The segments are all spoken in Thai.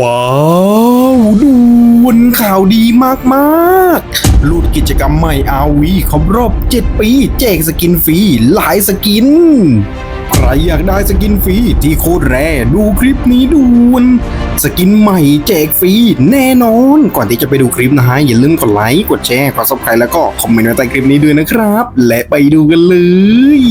ว้าวด่วนข่าวดีมากๆลูดกิจกรรมใหม่อาวีครบรอบ 7 ปี แจกสกินฟรีหลายสกิน ใครอยากได้สกินฟรีที่โคตรแรดูคลิปนี้ด่วนสกินใหม่แจกฟรีแน่นอน ก่อนที่จะไปดูคลิปนะฮะ อย่าลืมกดไลค์ กดแชร์ กดซับสไครต์แล้วก็คอมเมนต์ไว้ใต้คลิปนี้ด้วยนะครับ และไปดูกันเลย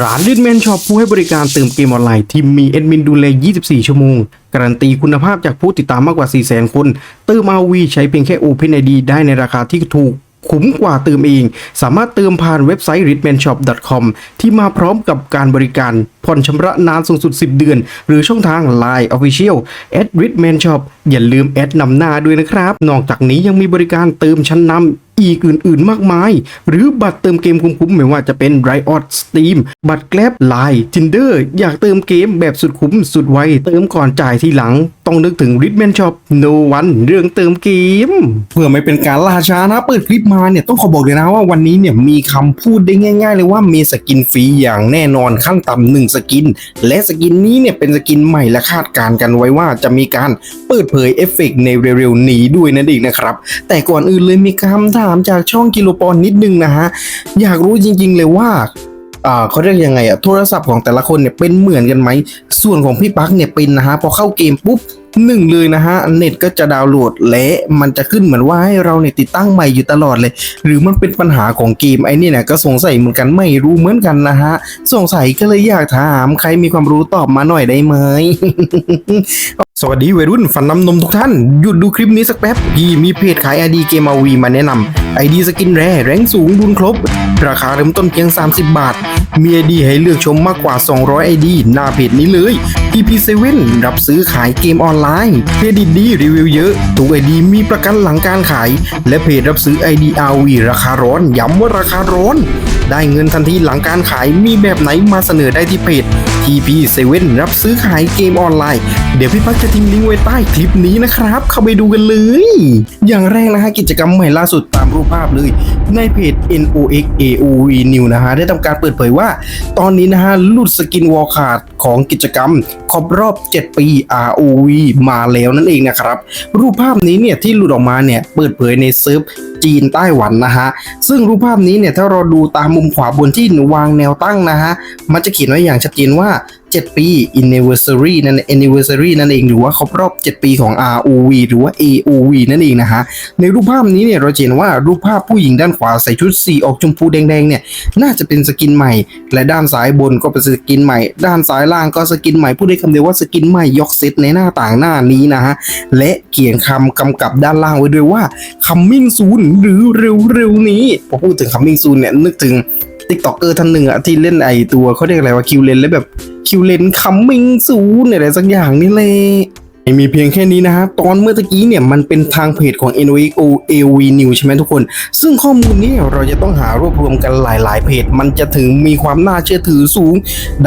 ร้านลิทแมนช็อปผู้ให้บริการเติมเกมออนไลน์ที่มีแอดมินดูแล 24 ชั่วโมง การันตีคุณภาพจากผู้ติดตามมากกว่า 400,000 คนเติม RV ใช้เพียงแค่ OpenID ได้ในราคาที่ถูกคุ้มกว่าเติมเอง สามารถเติมผ่านเว็บไซต์ ritmanshop.com ที่มาพร้อมกับการบริการ ผ่อนชำระนานสูงสุด 10 เดือน หรือช่องทาง Line Official at ritmanshop อย่าลืมแอดนำหน้าด้วยนะครับ นอกจากนี้ยังมีบริการเติมชั้นนำ อีกอื่นๆ มากมาย หรือบัตรเติมเกมคุ้มๆไม่ว่าจะเป็น Riot Steam บัตรแกลบ Line Tinder อยากเติมเกมแบบสุดคุ้มสุดไว เติมก่อนจ่ายทีหลัง ต้องนึกถึง Ritman Shop No One เรื่องเติมเกม เพื่อไม่เป็นการล่าช้านะ เปิดคลิปมาเนี่ยต้องขอบอกเลยนะว่าวันนี้เนี่ยมีคำพูดได้ง่าย ๆ เลยว่ามีสกินฟรีอย่างแน่นอนขั้นต่ำหนึ่งสกิน และสกินนี้เนี่ยเป็นสกินใหม่และคาดการกันไว้ว่าจะมีการเปิดเผยเอฟเฟกต์ในเร็วๆนี้ด้วยนั่นเองนะครับแต่ก่อนอื่นเลยมีคำถามามจากช่องกิโลปอนนิดนึงนะฮะ อยากรู้จริง ๆ เลยว่าอ่าเขาเรียกยังไงอะโทรศัพท์ของแต่ละคนเนี่ยเป็นเหมือนกันไหม ส่วนของพี่ปักเนี่ยเป็นนะฮะ พอเข้าเกมปุ๊บหนึ่งเลยนะฮะเน็ตก็จะดาวน์โหลดและมันจะขึ้นเหมือนว่าให้เราเนี่ยติดตั้งใหม่อยู่ตลอดเลย หรือมันเป็นปัญหาของเกมไอ้นี่เนี่ยก็สงสัยเหมือนกันไม่รู้เหมือนกันนะฮะสงสัยก็เลยอยากถามใครมีความรู้ตอบมาหน่อยได้ไหมสวัสดีวัยรุ่นฟันน้ำนมทุกท่าน หยุดดูคลิปนี้สักแป๊บ พี่มีเพจขายไอดีเกมอาวีมาแนะนำไอดีสกินแร่แรงสูงดุนครบ ราคาเริ่มต้นเพียง 30 บาท มีไอดีให้เลือกชมมากกว่า 200 ไอดี หน้าเพจนี้เลย PP7 รับซื้อขายเกมออนไลน์เครดิตดีรีวิวเยอะทุกไอดีมีประกันหลังการขาย และเพจรับซื้อไอดีอาวีราคาร้อน ย้ำว่าราคาร้อน ได้เงินทันทีหลังการขายมีแบบไหนมาเสนอได้ที่เพจ TP7 รับซื้อขายเกมออนไลน์ เดี๋ยวพี่พักจะทิ้งลิงก์ไว้ใต้คลิปนี้นะครับ เข้าไปดูกันเลย อย่างแรกนะฮะกิจกรรมใหม่ล่าสุดตามรูปภาพเลย ในเพจ NOX AOV New นะฮะได้ทำการเปิดเผยว่า ตอนนี้นะฮะลุดสกินวอลขาดของกิจกรรมครบรอบ 7 ปี ROV มาแล้วนั่นเองนะครับ รูปภาพนี้เนี่ยที่หลุดออกมาเนี่ยเปิดเผยในเซิร์ฟจีนไต้หวันนะฮะ ซึ่งรูปภาพนี้เนี่ยถ้าเราดูตามมุมขวาบนที่วางแนวตั้งนะฮะ มันจะเขียนไว้อย่างชัดเจนว่า 7 ปี anniversary นั่น anniversary นั่นเองหรือว่าครบรอบ 7 ปีของ ROV หรือว่า AOV นั่นเองนะฮะในรูปภาพนี้เนี่ยเราเห็นว่ารูปภาพผู้หญิงด้านขวาใส่ชุดสีออกชมพูแดงๆเนี่ยน่าจะเป็นสกินใหม่ และด้านซ้ายบนก็เป็นสกินใหม่ ด้านซ้ายล่างก็สกินใหม่พูดได้คำเดียวว่าสกินใหม่ยกเซตในหน้าต่างหน้านี้นะฮะและเขียนคำกำกับด้านล่างไว้ด้วยว่า coming soon หรือเร็วๆนี้พอพูดถึง coming soon เนี่ยนึกถึงติ๊กต็อกเกอร์ท่านหนึ่งอะที่เล่นไอตัวเขาเรียกอะไรว่าคิวเลนแล้วแบบ คิวเลนคัมมิงซูนอะไรสักอย่างนี่เลย ม่มีเพียงแค่นี้นะฮะตอนเมื่อตะกี้เนี่ยมันเป็นทางเพจของ NOXO AV News ใช่ไหมทุกคน ซึ่งข้อมูลนี้เราจะต้องหารวบรวมกันหลายๆ เพจ มันจะถึงมีความน่าเชื่อถือสูง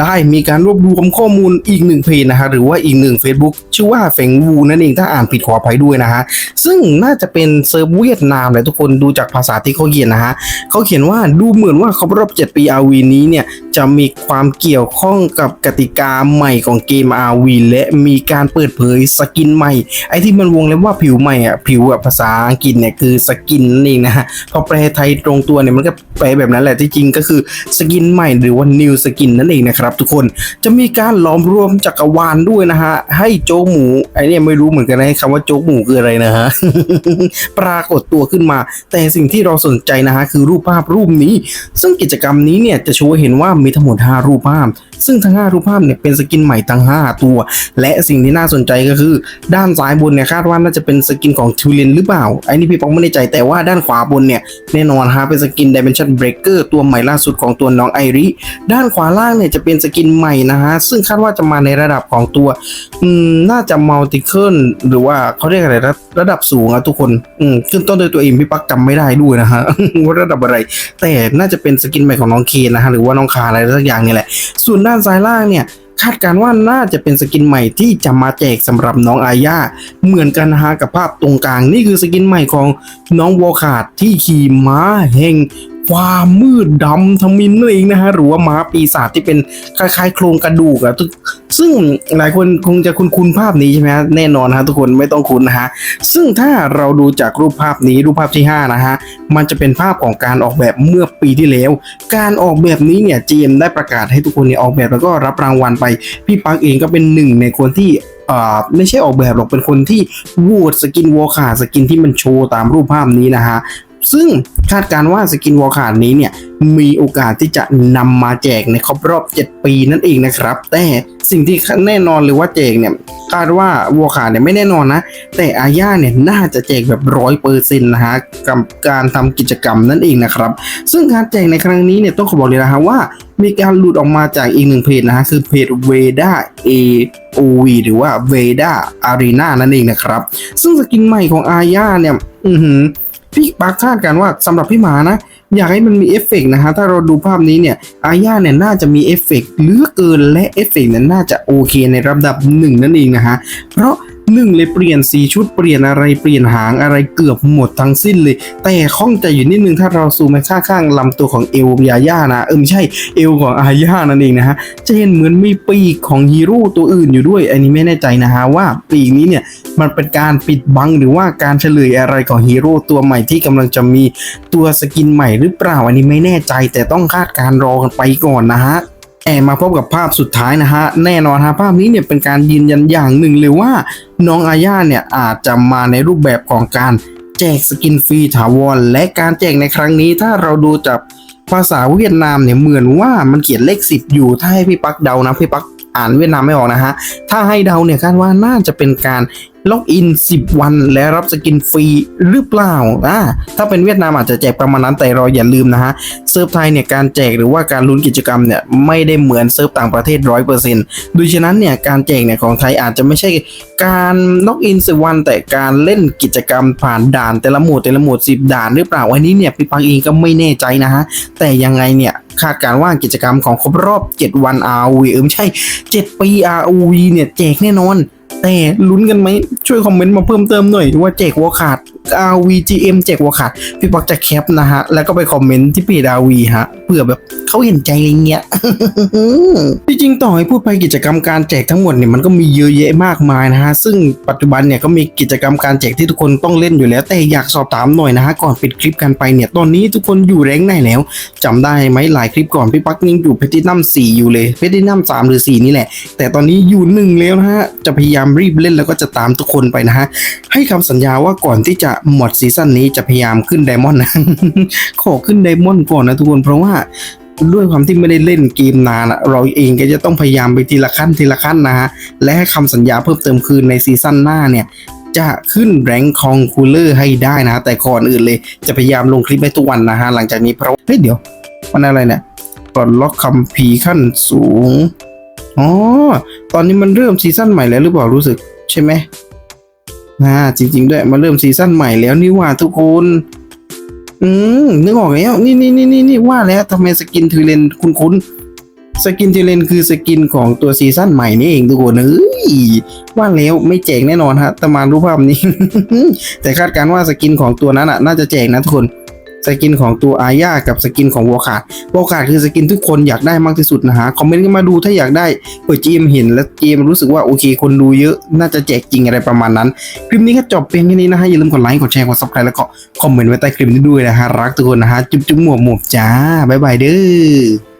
ได้มีการรวบรวมข้อมูลอีกหนึ่งเพจนะฮะหรือว่าอีกหนึ่ง Facebook ชื่อว่าเฟงวูนั่นเองถ้าอ่านผิดขออภัยด้วยนะฮะซึ่งน่าจะเป็นเซิร์ฟเวียดนามแหละทุกคนดูจากภาษาที่เขาเขียนนะฮะเขาเขียนว่าดูเหมือนว่าครบรอบ 7 ปี RV นี้เนี่ยจะมีความเกี่ยวข้องกับกติกาใหม่ของเกม RV และมีการเปิดเผยสกินใหม่ ไอ้ที่มันวงเล็บว่าผิวใหม่อะผิวแบบภาษาอังกฤษเนี่ยคือสกินนั่นเองนะฮะพอแปลไทยตรงตัวเนี่ยมันก็แปลแบบนั้นแหละที่จริงก็คือสกินใหม่หรือว่า new สกินนั่นเองนะครับทุกคนจะมีการล้อมรวมจักรวาลด้วยนะฮะให้โจ๊กหมูไอ้นี่ไม่รู้เหมือนกันนะคำว่าโจ๊กหมูคืออะไรนะฮะปรากฏตัวขึ้นมา แต่สิ่งที่เราสนใจนะฮะคือรูปภาพรูปนี้ ซึ่งกิจกรรมนี้เนี่ยจะโชว์เห็นว่ามีทั้งหมด5รูปภาพ ซึ่งทั้ง5รูปภาพเนี่ยเป็นสกินใหม่ทั้ง 5 ตัว และสิ่งที่น่าสนใจก็คือ ด้านซ้ายบนเนี่ยคาดว่าน่าจะเป็นสกินของทูเลนหรือเปล่าไอ้นี่พี่ปองไม่แน่ใจแต่ว่าด้านขวาบนเนี่ยแน่นอนฮะเป็นสกิน Dimension Breaker ตัวใหม่ล่าสุดของตัวน้องไอริด้านขวาล่างเนี่ยจะเป็นสกินใหม่นะฮะซึ่งคาดว่าจะมาในระดับของตัวอืมน่าจะมัลติเคิลหรือว่าเขาเรียกอะไรระระดับสูงอะทุกคนอืมขึ้นต้นโดยตัวเองพี่ปักจำไม่ได้ด้วยนะฮะว่าระดับอะไร แต่น่าจะเป็นสกินใหม่ของน้องเคนนะฮะหรือว่าน้องคาอะไรสักอย่างนี่แหละส่วนด้านด้านซ้ายล่างเนี่ยคาดการณ์ว่าน่าจะเป็นสกินใหม่ที่จะมาแจกสำหรับน้องอาญาเหมือนกันนะฮะกับภาพตรงกลางนี่คือสกินใหม่ของน้องวอลคาดที่ขี่ม้าแห่ง ความมืดดำทมินนั่นเองนะฮะหรือว่าม้าปีศาจที่เป็นคล้ายๆ โครงกระดูกอะทุกซึ่งหลายคนคงจะคุ้นคุ้นภาพนี้ใช่ไหมฮะแน่นอนฮะทุกคนไม่ต้องคุ้นนะฮะซึ่งถ้าเราดูจากรูปภาพนี้รูปภาพที่ห้านะฮะมันจะเป็นภาพของการออกแบบเมื่อปีที่แล้ว การออกแบบนี้เนี่ยจีเอ็มได้ประกาศให้ทุกคนเนี่ยออกแบบแล้วก็รับรางวัลไป พี่ปักเองก็เป็นหนึ่งในคนที่อ่าไม่ใช่ออกแบบหรอกเป็นคนที่โหวตสกินวอลขาสกินที่มันโชว์ตามรูปภาพนี้นะฮะ ซึ่งคาดการว่าสกินวอลขาดนี้เนี่ยมีโอกาสที่จะนำมาแจกในครบรอบ 7 ปีนั่นเองนะครับ แต่สิ่งที่แน่นอนเลยว่าแจกเนี่ยคาดว่าวอลขาดเนี่ยไม่แน่นอนนะ แต่อาญาเนี่ยน่าจะแจกแบบร้อยเปอร์เซ็นต์นะฮะกับการทำกิจกรรมนั่นเองนะครับ ซึ่งการแจกในครั้งนี้เนี่ยต้องขอบอกเลยนะฮะว่ามีการหลุดออกมาจากอีกหนึ่งเพจนะฮะคือเพจ Veda AOV หรือว่า Veda Arena นั่นเองนะครับ ซึ่งสกินใหม่ของอาญาเนี่ย อือหือ พี่ปาคาดกันว่าสำหรับพี่หมานะ อยากให้มันมีเอฟเฟกต์นะฮะถ้าเราดูภาพนี้เนี่ยอาญาเนี่ยน่าจะมีเอฟเฟกต์เหลือเกินและเอฟเฟกต์นั้นน่าจะโอเคในระดับหนึ่งนั่นเองนะฮะเพราะ หนึ่งเลยเปลี่ยนสีชุดเปลี่ยนอะไรเปลี่ยนหางอะไรเกือบหมดทั้งสิ้นเลย แต่ข้องใจอยู่นิดนึงถ้าเราซูมไปข้างๆลำตัวของเอลยาย่านะ เออไม่ใช่เอลของอาญานั่นเองนะฮะจะเห็นเหมือนมีปีกของฮีโร่ตัวอื่นอยู่ด้วย อันนี้ไม่แน่ใจนะฮะว่าปีกนี้เนี่ยมันเป็นการปิดบังหรือว่าการเฉลยอะไรของฮีโร่ตัวใหม่ที่กำลังจะมีตัวสกินใหม่หรือเปล่าอันนี้ไม่แน่ใจแต่ต้องคาดการรอกันไปก่อนนะฮะ แต่มาพบกับภาพสุดท้ายนะฮะ แน่นอนฮะภาพนี้เนี่ยเป็นการยืนยันอย่างหนึ่งเลยว่า น้องอาญาเนี่ยอาจจะมาในรูปแบบของการแจกสกินฟรีถาวร และการแจกในครั้งนี้ถ้าเราดูจากภาษาเวียดนามเนี่ยเหมือนว่ามันเขียนเลขสิบอยู่ถ้าให้พี่ปักเดานะพี่ปักอ่านเวียดนามไม่ออกนะฮะ ถ้าให้เดาเนี่ยคาดว่าน่าจะเป็นการ ล็อกอิน 10 วันและรับสกินฟรีหรือเปล่าอ่าถ้าเป็นเวียดนามอาจจะแจกประมาณนั้นแต่เราอย่าลืมนะฮะเซิร์ฟไทยเนี่ยการแจกหรือว่าการลุ้นกิจกรรมเนี่ยไม่ได้เหมือนเซิร์ฟต่างประเทศร้อยเปอร์เซ็นต์ดูฉะนั้นเนี่ยการแจกเนี่ยของไทยอาจจะไม่ใช่การล็อกอินสิวัน แต่การเล่นกิจกรรมผ่านด่านแต่ละหมวดแต่ละหมวด10ด่านหรือเปล่าอันนี้เนี่ยพี่ปังเองก็ไม่แน่ใจนะฮะแต่ยังไงเนี่ยคาดการณ์ว่ากิจกรรมของครบรอบ 7 วัน ROV เออไม่ใช่ 7 ปี ROV เนี่ยแจกแน่นอน แต่ลุ้นกันไหมช่วยคอมเมนต์มาเพิ่มเติมหน่อยว่าเจกวัวขาด RVGM แจกวอลขาดพี่ปักจะแคปนะฮะ แล้วก็ไปคอมเมนต์ที่เพจ RV ฮะเผื่อแบบเขาเห็นใจอะไรเงี้ยที่จริงต่อให้พูดไปกิจกรรมการแจกทั้งหมดเนี่ยมันก็มีเยอะแยะมากมายนะฮะ ซึ่งปัจจุบันเนี่ยก็มีกิจกรรมการแจกที่ทุกคนต้องเล่นอยู่แล้ว แต่อยากสอบถามหน่อยนะฮะก่อนปิดคลิปกันไปเนี่ยตอนนี้ทุกคนอยู่แรงไหนแล้วจำได้ไหมหลายคลิปก่อนพี่ปักยังอยู่เพตินัมสี่อยู่เลยเพตินัมสามหรือสี่นี่แหละ แต่ตอนนี้อยู่หนึ่งแล้วนะฮะจะพยายามรีบเล่นแล้วก็จะตามทุกคนไปนะฮะให้คำสัญญาว่าก่อนที่จะหมดซีซั่นนี้จะพยายามขึ้นไดมอนด์นะขอขึ้นไดมอนด์ก่อนนะทุกคนเพราะว่าด้วยความที่ไม่ได้เล่นเกมนานเราเองก็จะต้องพยายามไปทีละขั้นทีละขั้นนะฮะและให้คำสัญญาเพิ่มเติมคือในซีซั่นหน้าเนี่ยจะขึ้นแรงคองคูลเลอร์ให้ได้นะ แต่ก่อนอื่นเลยจะพยายามลงคลิปให้ทุกวันนะฮะหลังจากนี้เพราะเฮ้ยเดี๋ยวมันอะไรเนี่ยปลดล็อกคำพีขั้นสูงอ๋อตอนนี้มันเริ่มซีซั่นใหม่แล้วหรือเปล่ารู้สึกใช่ไหม นะจริง ๆ ด้วยมาเริ่มซีซั่นใหม่แล้วนี่ว่าทุกคนอืมนึกออกแล้วนี่นี่นี่นี่นี่ว่าแล้วทำไมสกินทีเลนคุ้นๆสกินทีเลนคือสกินของตัวซีซั่นใหม่นี่เองทุกคนเอ้ยว่าแล้วไม่แจกแน่นอนฮะตะมารู้ภาพนี้ แต่คาดการว่าสกินของตัวนั้นน่ะน่าจะแจกนะทุกคน สกินของตัวอาญากับสกินของวอลขาดวอลขาดคือสกินทุกคนอยากได้มากที่สุดนะฮะคอมเมนต์กันมาดูถ้าอยากได้เปิดจีมเห็นและจีมรู้สึกว่าโอเค คนดูเยอะน่าจะแจกจริงอะไรประมาณนั้น คลิปนี้ก็จบเพียงแค่นี้นะฮะอย่าลืมกดไลค์กดแชร์กดซับสไครต์แล้วก็คอมเมนต์ไว้ใต้คลิปนี้ด้วยนะฮะรักทุกคนนะฮะจุ๊บจุ๊บหมวกหมวกจ้าบ๊ายบายเด้อ